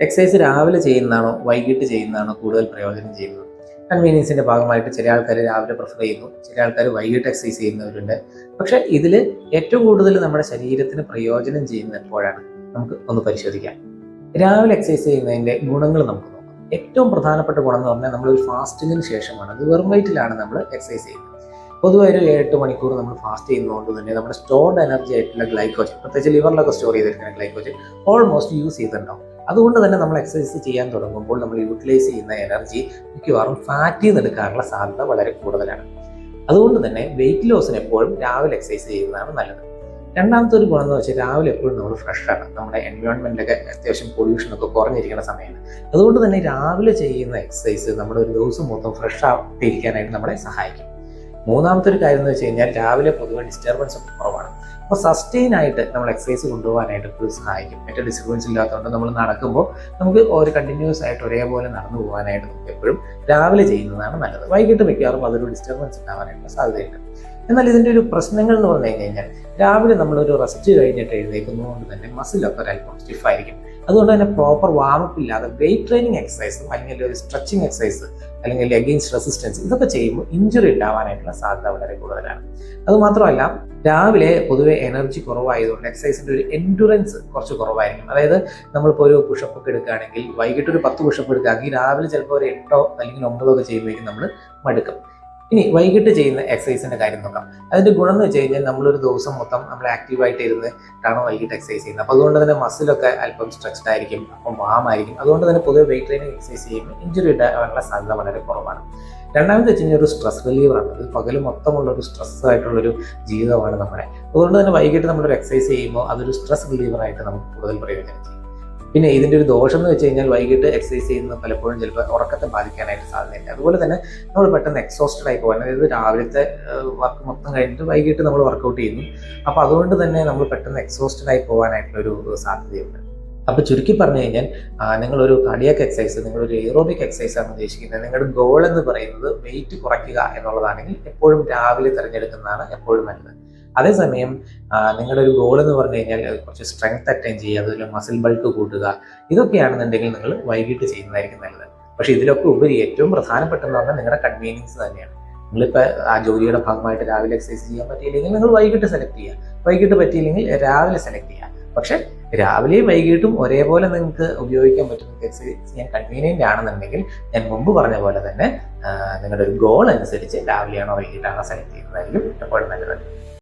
Exercise രാവിലെ ചെയ്യുന്നതാണോ? വൈകിട്ട് ചെയ്യുന്നതാണോ? കൂടുതൽ പ്രയോജനം ചെയ്യുന്നത്? കൺവീനിയൻസിന്റെ ഭാഗമായിട്ട് ചില ആൾക്കാർ രാവിലെ പ്രിഫർ ചെയ്യുന്നു. ചില ആൾക്കാർ വൈകിട്ട് എക്സസൈസ് ചെയ്യുന്നവരുണ്ട്. പക്ഷേ ഇതിൽ ഏറ്റവും കൂടുതൽ നമ്മുടെ ശരീരത്തിന് പ്രയോജനം ചെയ്യുന്നത് എപ്പോഴാണ്? നമുക്ക് ഒന്ന് പരിശോധിക്കാം. രാവിലെ എക്സസൈസ് ചെയ്യുന്നതിന്റെ ഗുണങ്ങൾ നമുക്ക് നോക്കാം. ഏറ്റവും പ്രധാനപ്പെട്ട ഗുണം എന്ന് പറഞ്ഞാൽ ഒരു ഫാസ്റ്റിങ്ങിന് ശേഷമാണ്. അത് വെറും വെയിറ്റിലാണ് നമ്മൾ എക്സസൈസ് ചെയ്യുന്നത്. പൊതുവെ ഒരു എട്ട് മണിക്കൂർ നമ്മൾ ഫാസ്റ്റ് ചെയ്യുന്നതുകൊണ്ട് തന്നെ നമ്മുടെ സ്റ്റോർഡ് എനർജി ആയിട്ടുള്ള ഗ്ലൈക്കോജൻ പ്രത്യേകിച്ച് ലിവറിലൊക്കെ സ്റ്റോർ ചെയ്തിരിക്കുന്ന ഗ്ലൈക്കോജൻ ഓൾമോസ്റ്റ് യൂസ് ചെയ്തിട്ടുണ്ടാവും. അതുകൊണ്ട് തന്നെ നമ്മൾ എക്സസൈസ് ചെയ്യാൻ തുടങ്ങുമ്പോൾ നമ്മൾ യൂട്ടിലൈസ് ചെയ്യുന്ന എനർജി മിക്കവാറും ഫാറ്റിൽ നിന്ന് എടുക്കാനുള്ള സാധ്യത വളരെ കൂടുതലാണ്. അതുകൊണ്ട് തന്നെ വെയിറ്റ് ലോസിന് എപ്പോഴും രാവിലെ എക്സസൈസ് ചെയ്യുന്നതാണ് നല്ലത്. രണ്ടാമത്തെ ഒരു ഗുണം എന്ന് വെച്ചാൽ രാവിലെ എപ്പോഴും നമ്മൾ ഫ്രഷാണ് നമ്മുടെ എൻവയോൺമെന്റൊക്കെ അത്യാവശ്യം പൊല്യൂഷനൊക്കെ കുറഞ്ഞിരിക്കുന്ന സമയമാണ്. അതുകൊണ്ട് തന്നെ രാവിലെ ചെയ്യുന്ന എക്സസൈസ് നമ്മുടെ ഒരു ദിവസം മൊത്തം ഫ്രഷ് ആയിട്ടിരിക്കാനായിട്ട് നമ്മളെ സഹായിക്കും. മൂന്നാമത്തെ ഒരു കാര്യം എന്ന് വെച്ച് കഴിഞ്ഞാൽ രാവിലെ പൊതുവെ ഡിസ്റ്റർബൻസ് ഒക്കെ അപ്പോൾ സസ്റ്റെയിൻ ആയിട്ട് നമ്മൾ എക്സസൈസ് കൊണ്ടുപോകാനായിട്ട് എപ്പോഴും സഹായിക്കും. മറ്റേ ഡിസ്റ്റർബൻസ് ഇല്ലാത്തതുകൊണ്ട് നമ്മൾ നടക്കുമ്പോൾ നമുക്ക് ഒരു കണ്ടിന്യൂസ് ആയിട്ട് ഒരേപോലെ നടന്നു പോകാനായിട്ട് നമുക്ക് എപ്പോഴും രാവിലെ ചെയ്യുന്നതാണ് നല്ലത്. വൈകിട്ട് മിക്കവാറും അതൊരു ഡിസ്റ്റർബൻസ് ഉണ്ടാവാനായിട്ടുള്ള സാധ്യതയുണ്ട്. എന്നാൽ ഇതിന്റെ ഒരു പ്രശ്നങ്ങൾ എന്ന് പറഞ്ഞു കഴിഞ്ഞാൽ രാവിലെ നമ്മളൊരു റെസ്റ്റ് കഴിഞ്ഞിട്ട് എഴുന്നേക്കുന്നതുകൊണ്ട് തന്നെ മസിലൊക്കെ ഒരല്പം സ്റ്റിഫായിരിക്കും അതുകൊണ്ട് തന്നെ പ്രോപ്പർ വാമപ്പ് ഇല്ലാതെ വെയിറ്റ് ട്രെയിനിങ് എക്സസൈസ് അല്ലെങ്കിൽ ഒരു സ്ട്രെച്ചിങ് എക്സസൈസ് അല്ലെങ്കിൽ അഗെയിൻസ്റ്റ് റെസിസ്റ്റൻസ് ഇതൊക്കെ ചെയ്യുമ്പോൾ ഇഞ്ചുറി ഉണ്ടാവാനായിട്ടുള്ള സാധ്യത വളരെ കൂടുതലാണ്. അതുമാത്രമല്ല രാവിലെ പൊതുവെ എനർജി കുറവായതുകൊണ്ട് എക്സസൈസിന്റെ ഒരു എൻഡുറൻസ് കുറച്ച് കുറവായിരിക്കും. അതായത് നമ്മളിപ്പോൾ ഒരു പുഷപ്പ് ഒക്കെ എടുക്കുകയാണെങ്കിൽ വൈകിട്ട് ഒരു പത്ത് പുഷപ്പ് എടുക്കുകയാണെങ്കിൽ രാവിലെ ചിലപ്പോൾ ഒരു എട്ടോ അല്ലെങ്കിൽ ഒമ്പതോ ഒക്കെ ചെയ്യുമ്പോഴേക്കും നമ്മൾ മടുക്കും. ഇനി വൈകിട്ട് ചെയ്യുന്ന എക്സസൈസിന്റെ കാര്യം നോക്കാം. അതിന്റെ ഗുണം എന്ന് വെച്ച് കഴിഞ്ഞാൽ നമ്മളൊരു ദിവസം മൊത്തം നമ്മൾ ആക്റ്റീവായിട്ട് കാണാൻ വൈകിട്ട് എക്സസൈസ് ചെയ്യുന്നത്. അപ്പോൾ അതുകൊണ്ട് തന്നെ മസിലൊക്കെ അല്പം സ്ട്രെച്ച്ഡ് ആയിരിക്കും അപ്പം വാം ആയിരിക്കും. അതുകൊണ്ട് തന്നെ പൊതുവെ വെയിറ്റ് ട്രെയിനിങ് എക്സസൈസ് ചെയ്യുമ്പോൾ ഇഞ്ചുറി ഉണ്ടാകാനുള്ള സാധ്യത വളരെ കുറവാണ്. രണ്ടാമത് വെച്ച് കഴിഞ്ഞാൽ ഒരു സ്ട്രെസ് റിലീവറാണ് അത് പകൽ മൊത്തമുള്ള ഒരു സ്ട്രെസ് ആയിട്ടുള്ളൊരു ജീവിതമാണ് നമ്മുടെ. അതുകൊണ്ട് തന്നെ വൈകിട്ട് നമ്മളൊരു എക്സസൈസ് ചെയ്യുമ്പോൾ അതൊരു സ്ട്രെസ് റിലീവറായിട്ട് നമുക്ക് കൂടുതൽ പ്രയോജനം ചെയ്യും. പിന്നെ ഇതിന്റെ ഒരു ദോഷം എന്ന് വെച്ച് കഴിഞ്ഞാൽ വൈകിട്ട് എക്സസൈസ് ചെയ്യുന്ന പലപ്പോഴും ചിലപ്പോൾ ഉറക്കത്തെ ബാധിക്കാനായിട്ട് സാധ്യതയുണ്ട് അതുപോലെ തന്നെ നമ്മൾ പെട്ടെന്ന് എക്സോസ്റ്റഡ് ആയി പോകാൻ അതായത് രാവിലത്തെ വർക്ക് മൊത്തം കഴിഞ്ഞിട്ട് വൈകിട്ട് നമ്മൾ വർക്കൗട്ട് ചെയ്യുന്നു. അപ്പോൾ അതുകൊണ്ട് തന്നെ നമ്മൾ പെട്ടെന്ന് എക്സോസ്റ്റഡ് ആയി പോകാനായിട്ടുള്ള ഒരു സാധ്യതയുണ്ട്. അപ്പോൾ ചുരുക്കി പറഞ്ഞു കഴിഞ്ഞാൽ നിങ്ങളൊരു കാർഡിയാക്ക് എക്സസൈസ് നിങ്ങളൊരു എയറോബിക് എക്സസൈസ് ആണ് ഉദ്ദേശിക്കുന്നത്. നിങ്ങളുടെ ഗോൾ എന്ന് പറയുന്നത് വെയിറ്റ് കുറയ്ക്കുക എന്നുള്ളതാണെങ്കിൽ എപ്പോഴും രാവിലെ തിരഞ്ഞെടുക്കുന്നതാണ് എപ്പോഴും നല്ലത്. അതേസമയം നിങ്ങളുടെ ഒരു ഗോൾ എന്ന് പറഞ്ഞു കഴിഞ്ഞാൽ കുറച്ച് സ്ട്രെങ്ത് അറ്റൈൻ ചെയ്യുക അതുപോലെ മസിൽ ബൾക്ക് കൂട്ടുക ഇതൊക്കെയാണെന്നുണ്ടെങ്കിൽ നിങ്ങൾ വൈകിട്ട് ചെയ്യുന്നതായിരിക്കും നല്ലത്. പക്ഷേ ഇതിലൊക്കെ ഉപരി ഏറ്റവും പ്രധാനപ്പെട്ടെന്ന് പറഞ്ഞാൽ നിങ്ങളുടെ കൺവീനിയൻസ് തന്നെയാണ്. നിങ്ങളിപ്പോൾ ആ ജോലിയുടെ ഭാഗമായിട്ട് രാവിലെ എക്സസൈസ് ചെയ്യാൻ പറ്റിയില്ലെങ്കിൽ നിങ്ങൾ വൈകിട്ട് സെലക്ട് ചെയ്യുക. വൈകിട്ട് പറ്റിയില്ലെങ്കിൽ രാവിലെ സെലക്ട് ചെയ്യുക. പക്ഷെ രാവിലെയും വൈകിട്ടും ഒരേപോലെ നിങ്ങൾക്ക് ഉപയോഗിക്കാൻ പറ്റുന്ന എക്സസൈസ് ചെയ്യാൻ കൺവീനിയന്റ് ആണെന്നുണ്ടെങ്കിൽ ഞാൻ മുമ്പ് പറഞ്ഞ പോലെ തന്നെ നിങ്ങളുടെ ഒരു ഗോൾ അനുസരിച്ച് രാവിലെയാണോ വൈകിട്ടാണോ സെലക്ട് ചെയ്യുന്നതായിരിക്കും എപ്പോഴും നല്ലത്.